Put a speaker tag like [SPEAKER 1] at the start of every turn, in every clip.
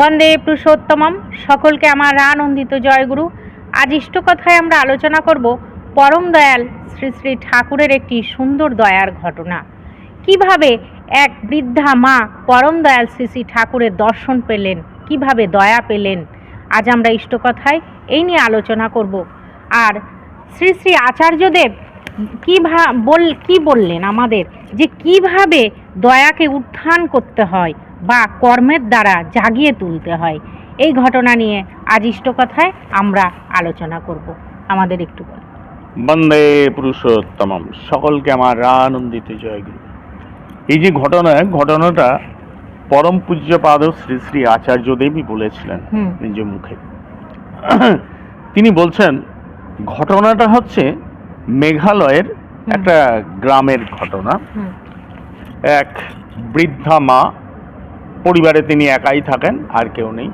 [SPEAKER 1] বন্দে পুরুষোত্তমম। সকলকে আমার আনন্দিত জয়গুরু। আজ ইষ্টকথায় আমরা আলোচনা করব পরম দয়াল শ্রী শ্রী ঠাকুরের একটি সুন্দর দয়ার ঘটনা। কীভাবে এক বৃদ্ধা মা পরম দয়াল শ্রী শ্রী ঠাকুরের দর্শন পেলেন? কীভাবে দয়া পেলেন? আজ আমরা ইষ্টকথায় এই নিয়ে আলোচনা করব। আর শ্রী শ্রী আচার্যদেব কী বল কী বললেন আমাদের? যে কীভাবে দয়াকে উত্থান করতে হয়? বা কর্মের দ্বারা জাগিয়ে তুলতে হয়। এই ঘটনা নিয়ে আজ ইষ্টকথায় আমরা আলোচনা করব। আমাদের একটু বলুন।
[SPEAKER 2] বন্দে পুরুষোত্তমম। সকলকে আমার আনন্দিত জয়গুরু। এই যে ঘটনা ঘটনাটা পরম পূজ্যপাদ শ্রী শ্রী আচার্য দেবী বলেছিলেন। নিজ মুখে। তিনি বলছেন ঘটনাটা হচ্ছে মেঘালয়ের একটা গ্রামের ঘটনা। এক বৃদ্ধা মা পরিবারে তিনি একাই থাকেন আর কেউ নেই।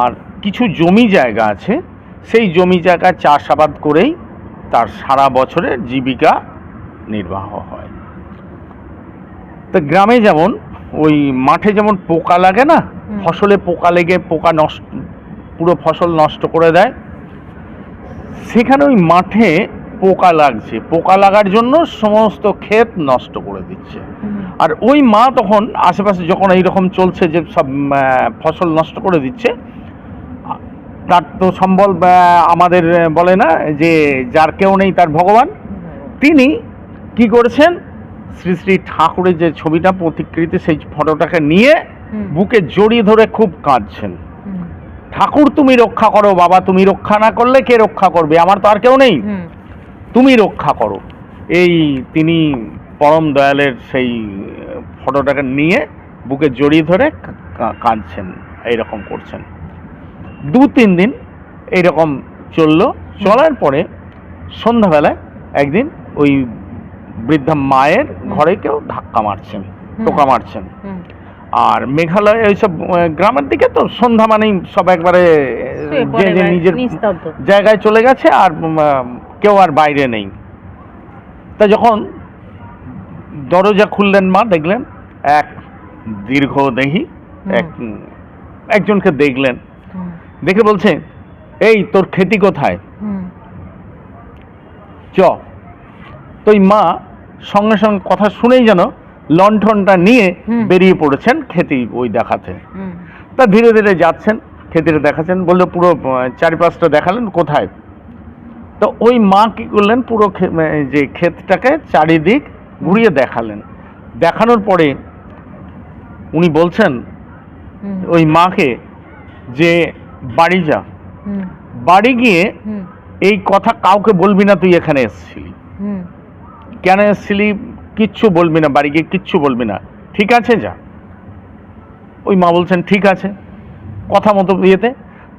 [SPEAKER 2] আর কিছু জমি জায়গা আছে সেই জমি জায়গা চাষাবাদ করেই তার সারা বছরের জীবিকা নির্বাহ হয়। তো গ্রামে যেমন ওই মাঠে যেমন পোকা লাগে না ফসলে পোকা লেগে পোকা নষ্ট পুরো ফসল নষ্ট করে দেয় সেখানে ওই মাঠে পোকা লাগছে। পোকা লাগার জন্য সমস্ত ক্ষেত নষ্ট করে দিচ্ছে। আর ওই মা তখন আশেপাশে যখন এইরকম চলছে যে সব ফসল নষ্ট করে দিচ্ছে তার তো সম্বল আমাদের বলে না যে যার কেউ নেই তার ভগবান। তিনি কি করেছেন? শ্রী শ্রী ঠাকুরের যে ছবিটা প্রতিকৃতি সেই ফটোটাকে নিয়ে বুকে জড়িয়ে ধরে খুব কাঁদছেন। ঠাকুর তুমি রক্ষা করো বাবা তুমি রক্ষা না করলে কে রক্ষা করবে? আমার তো আর কেউ নেই। তুমি রক্ষা করো। এই তিনি পরম দয়ালের সেই ফটোটাকে নিয়ে বুকে জড়িয়ে ধরে কাঁদছেন এইরকম করছেন। দু তিন দিন এইরকম চলল। চলার পরে সন্ধ্যাবেলায় একদিন ওই বৃদ্ধা মায়ের ঘরে কেউ ধাক্কা মারছেন টোকা মারছেন। আর মেঘালয় এইসব গ্রামের দিকে তো সন্ধ্যা মানেই সব একবারে যে যে নিজের জায়গায় চলে গেছে আর কেউ আর বাইরে নেই। তা যখন দরজা খুললেন মা দেখলেন এক দীর্ঘ দেহি এক একজনকে দেখলেন। দেখে বলছে এই তোর খেতি কোথায়? চ। তো মা সঙ্গে সঙ্গে কথা শুনেই যেন লণ্ঠনটা নিয়ে বেরিয়ে পড়েছেন খেতি ওই দেখাতে। তা ধীরে ধীরে যাচ্ছেন খেতিটা দেখাচ্ছেন বলল পুরো চারিপাশটা দেখালেন কোথায়? তো ওই মা কি করলেন পুরো খে- যে ক্ষেতটাকে চারিদিক ঘুরিয়ে দেখালেন। দেখানোর পরে উনি বলছেন ওই মাকে যে বাড়ি যা। বাড়ি গিয়ে এই কথা কাউকে বলবি না তুই এখানে এসেছিলি। কেন এসেছিলি? কিচ্ছু বলবি না বাড়ি গিয়ে কিচ্ছু বলবি না। ঠিক আছে যা। ওই মা বলছেন ঠিক আছে। কথা মতো ইয়েতে।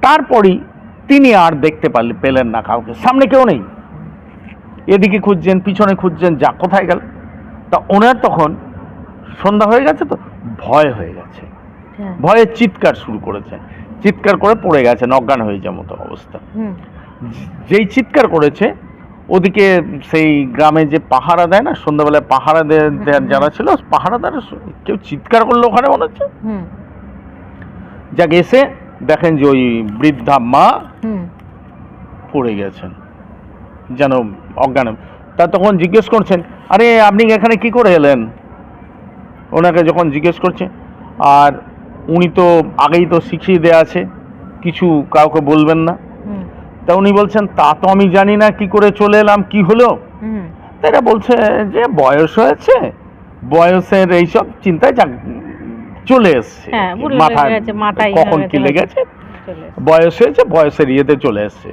[SPEAKER 2] তারপরই তিনি আর দেখতে পারলে পেলেন না কাউকে। সামনে কেউ নেই। এদিকে খুঁজছেন পিছনে খুঁজছেন যা কোথায় গেল? তা ওনার তখন সন্ধ্যা হয়ে গেছে তো ভয় হয়ে গেছে।
[SPEAKER 1] হ্যাঁ,
[SPEAKER 2] ভয়ে চিৎকার শুরু করেছে। চিৎকার করে পড়ে গেছে অজ্ঞান হয়ে যাওয়ার মতো অবস্থা। যেই চিৎকার করেছে ওদিকে সেই গ্রামে যে পাহারা দেয় না সন্ধ্যাবেলায় পাহারা দে- দেয়ার যারা ছিল পাহারাদার কেউ চিৎকার করল ওখানে মনে হচ্ছে? যাক এসে দেখেন যে ওই বৃদ্ধা মা পড়ে গেছেন। যেন অজ্ঞান। তা তখন জিজ্ঞেস করছেন আরে আপনি এখানে কি করে এলেন? ওনাকে যখন জিজ্ঞেস করছে আর উনি তো আগেই তো শিখিয়ে দেয়া আছে কিছু কাউকে বলবেন না। তা উনি বলছেন তা তো আমি জানি না কি করে চলে এলাম কি হলো?
[SPEAKER 1] হুম,
[SPEAKER 2] তা বলছে যে বয়স হয়েছে বয়সের এইসব চিন্তায় যাক চলে এসছে।
[SPEAKER 1] হ্যাঁ,
[SPEAKER 2] মাথায় কখন কি লেগেছে বয়স হয়েছে বয়সের ইয়েতে চলে এসছে।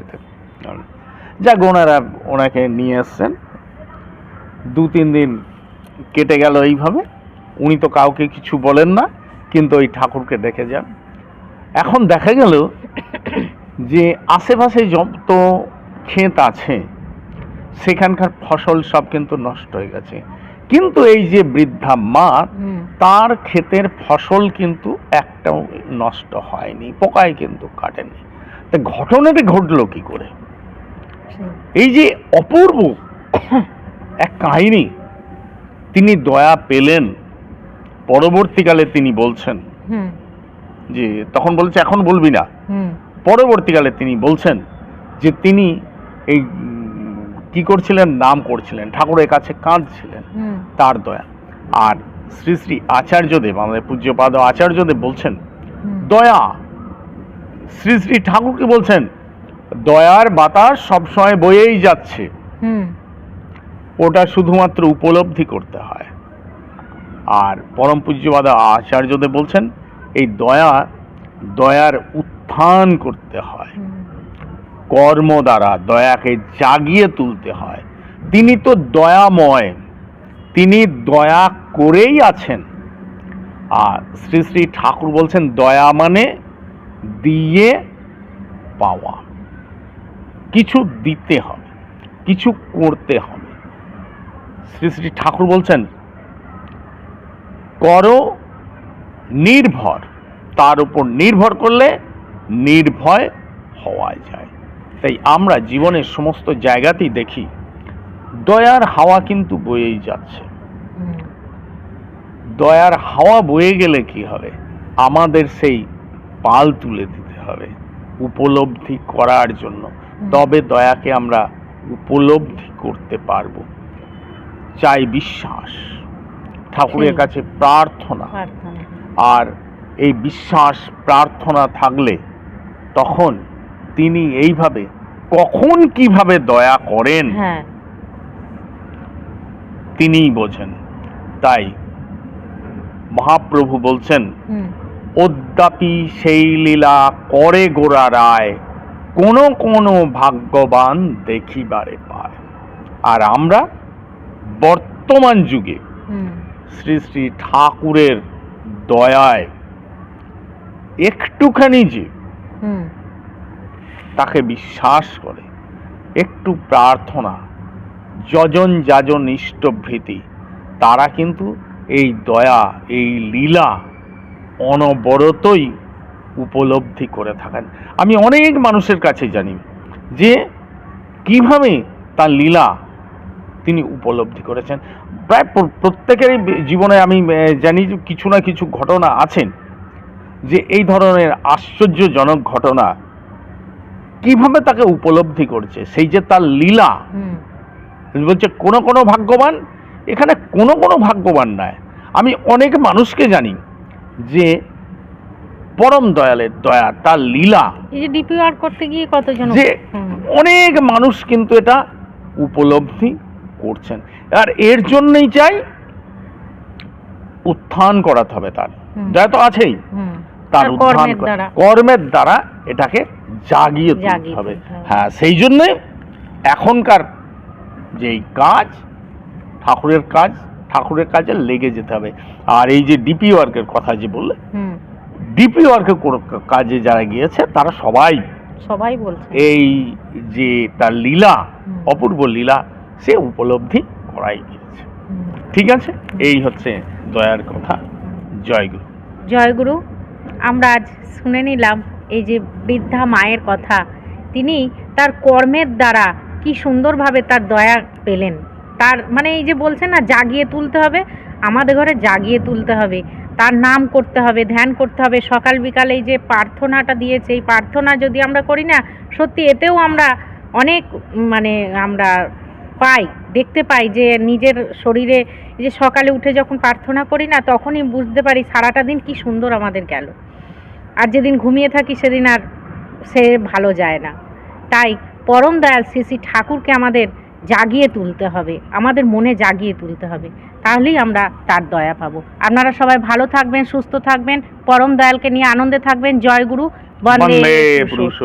[SPEAKER 2] যাক ওনারা ওনাকে নিয়ে এসছেন। দু তিন দিন কেটে গেল এইভাবে। উনি তো কাউকে কিছু বলেন না কিন্তু ওই ঠাকুরকে দেখে যান। এখন দেখা গেল যে আশেপাশে যত ক্ষেত আছে সেখানকার ফসল সব কিন্তু নষ্ট হয়ে গেছে। কিন্তু এই যে বৃদ্ধা মা তার ক্ষেতের ফসল কিন্তু একটাও নষ্ট হয়নি পোকায় কিন্তু কাটেনি। তা ঘটনাটি ঘটলো কি করে? এই যে অপূর্ব এক কাহিনী। তিনি দয়া পেলেন। পরবর্তীকালে তিনি বলছেন যে তখন বলছে এখন বলবি না। পরবর্তীকালে তিনি বলছেন যে তিনি এই কি করছিলেন? নাম করছিলেন। ঠাকুরের কাছে কাঁদছিলেন। তার দয়া। আর শ্রী শ্রী আচার্যদেব আমাদের পূজ্যপাদ আচার্যদেব বলছেন দয়া। শ্রী শ্রী ঠাকুরকে বলছেন দয়ার বাতাস সবসময় বয়েই যাচ্ছে।
[SPEAKER 1] হুম।
[SPEAKER 2] ওটা শুধুমাত্র উপলব্ধি করতে হয়। আর পরম পূজ্যবাদ আচার্যদেব বলছেন এই দয়া দয়ার উত্থান করতে হয়। কর্ম দ্বারা দয়াকে জাগিয়ে তুলতে হয়। তিনি তো দয়াময় তিনি দয়া করেই আছেন। আর শ্রী শ্রী ঠাকুর বলছেন দয়া মানে দিয়ে পাওয়া। কিছু দিতে হবে কিছু করতে হবে। শ্রী শ্রী ঠাকুর বলছেন করো নির্ভর তার উপর নির্ভর করলে নির্ভয় হওয়া যায়। তাই আমরা জীবনের সমস্ত জায়গাতেই দেখি দয়ার হাওয়া কিন্তু বয়েই যাচ্ছে। দয়ার হাওয়া বয়ে গেলে কি হবে? আমাদের সেই পাল তুলে দিতে হবে উপলব্ধি করার জন্য। তবে দয়াকে আমরা উপলব্ধি করতে পারব। চাই বিশ্বাস। ঠাকুরের কাছে প্রার্থনা। আর এই বিশ্বাস প্রার্থনা থাকলে তখন তিনি এইভাবে কখন কীভাবে দয়া করেন
[SPEAKER 1] হ্যাঁ।
[SPEAKER 2] তিনিই বোঝেন। তাই মহাপ্রভু বলছেন অদ্যাপি সেই লীলা করে গোড়া রায় কোনো কোনো ভাগ্যবান দেখিবারে পায়। আর আমরা বর্তমান যুগে শ্রী শ্রী ঠাকুরের দয়ায় একটুখানি যে তাকে বিশ্বাস করে একটু প্রার্থনা যজন যাজন ইষ্টভৃতি তারা কিন্তু এই দয়া এই লীলা অনবরতই উপলব্ধি করে থাকেন। আমি অনেক মানুষের কাছে জানি যে কীভাবে তার লীলা তিনি উপলব্ধি করেছেন। প্রায় প্রত্যেকেরই জীবনে আমি জানি যে কিছু না কিছু ঘটনা আছেন যে এই ধরনের আশ্চর্যজনক ঘটনা কীভাবে তাকে উপলব্ধি করছে? সেই যে তার লীলা বলছে কোনো কোনো ভাগ্যবান এখানে কোনো কোনো ভাগ্যবান নয় আমি অনেক মানুষকে জানি যে পরম দয়ালের দয়া তার লীলা
[SPEAKER 1] এই যে ডিপি করতে গিয়ে কতজন
[SPEAKER 2] যে অনেক মানুষ কিন্তু এটা উপলব্ধি করছেন। আর এর জন্যই চাই উত্থান করাতে হবে তার। দয়া তো আছেই। তার উত্থান
[SPEAKER 1] কর্মের দ্বারা।
[SPEAKER 2] এটাকে জাগিয়ে তুলতে হবে। হ্যাঁ সেই জন্যে এখনকার যেই কাজ ঠাকুরের কাজ ঠাকুরের কাজে লেগে যেতে হবে। আর এই যে ডিপি ওয়ার্কের কথা যে বললে
[SPEAKER 1] হুম।
[SPEAKER 2] ডিপি ওয়ার্কের কাজে যারা গিয়েছে তারা সবাই
[SPEAKER 1] সবাই বলছে।
[SPEAKER 2] এই যে তার লীলা অপূর্ব লীলা সে উপলব্ধি করাই গিয়েছে। ঠিক আছে? এই হচ্ছে দয়ার কথা। জয়গুরু।
[SPEAKER 1] জয়গুরু আমরা আজ শুনে নিলাম এই যে বৃদ্ধা মায়ের কথা। তিনি তার কর্মের দ্বারা কি সুন্দরভাবে তার দয়া পেলেন? তার মানে এই যে বলছেন না জাগিয়ে তুলতে হবে। আমাদের ঘরে জাগিয়ে তুলতে হবে। তার নাম করতে হবে ধ্যান করতে হবে। সকাল বিকালে এই যে প্রার্থনাটা দিয়েছে এই প্রার্থনা যদি আমরা করি না সত্যি এতেও আমরা অনেক মানে আমরা পাই দেখতে পাই যে নিজের শরীরে যে সকালে উঠে যখন প্রার্থনা করি না তখনই বুঝতে পারি সারাটা দিন কি সুন্দর আমাদের গেল। আর যেদিন ঘুমিয়ে থাকি সেদিন আর সে ভালো যায় না। তাই পরম দয়াল শ্রী শ্রী ঠাকুরকে আমাদের জাগিয়ে তুলতে হবে আমাদের মনে জাগিয়ে তুলতে হবে। তাহলেই আমরা তার দয়া পাবো। আপনারা সবাই ভালো থাকবেন সুস্থ থাকবেন পরম দয়ালকে নিয়ে আনন্দে থাকবেন। জয় গুরু বন্দে
[SPEAKER 2] পুরুষ।